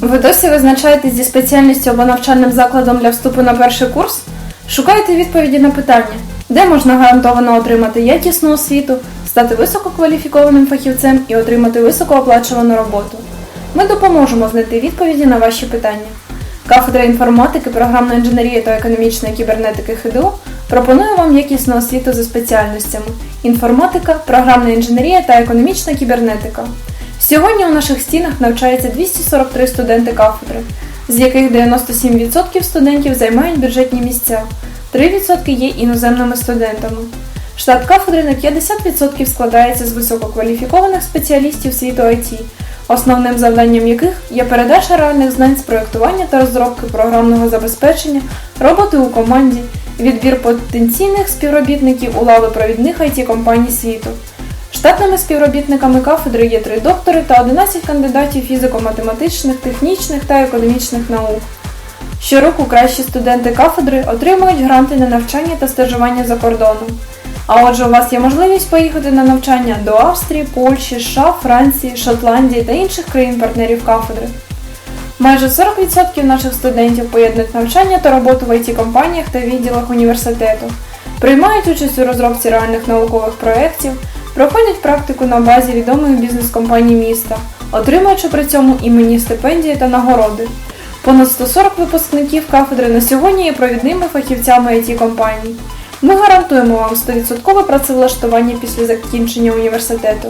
Ви досі визначаєтесь зі спеціальністю або навчальним закладом для вступу на перший курс? Шукайте відповіді на питання, де можна гарантовано отримати якісну освіту, стати висококваліфікованим фахівцем і отримати високооплачувану роботу. Ми допоможемо знайти відповіді на ваші питання. Кафедра інформатики, програмної інженерії та економічної кібернетики ХДУ пропонує вам якісну освіту за спеціальностями інформатика, програмна інженерія та економічна кібернетика. Сьогодні у наших стінах навчається 243 студенти кафедри, з яких 97% студентів займають бюджетні місця, 3% є іноземними студентами. Штат кафедри на 50% складається з висококваліфікованих спеціалістів світу IT, основним завданням яких є передача реальних знань з проєктування та розробки програмного забезпечення, роботи у команді, відбір потенційних співробітників у лави провідних it компаній світу. Штатними співробітниками кафедри є три доктори та 11 кандидатів фізико-математичних, технічних та економічних наук. Щороку кращі студенти кафедри отримують гранти на навчання та стажування за кордоном. А отже, у вас є можливість поїхати на навчання до Австрії, Польщі, США, Франції, Шотландії та інших країн-партнерів кафедри. Майже 40% наших студентів поєднують навчання та роботу в it компаніях та відділах університету, приймають участь у розробці реальних наукових проєктів, проходять практику на базі відомих бізнес-компаній міста, отримуючи при цьому іменні стипендії та нагороди. Понад 140 випускників кафедри на сьогодні є провідними фахівцями it компаній. Ми гарантуємо вам 100% працевлаштування після закінчення університету.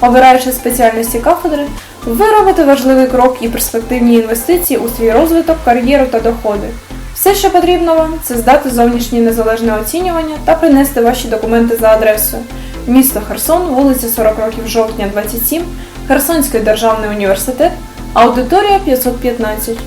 Обираючи спеціальності кафедри, ви робите важливий крок і перспективні інвестиції у свій розвиток, кар'єру та доходи. Все, що потрібно вам, це здати зовнішнє незалежне оцінювання та принести ваші документи за адресою місто Херсон, вулиця 40 років жовтня 27, Херсонський державний університет, аудиторія 515.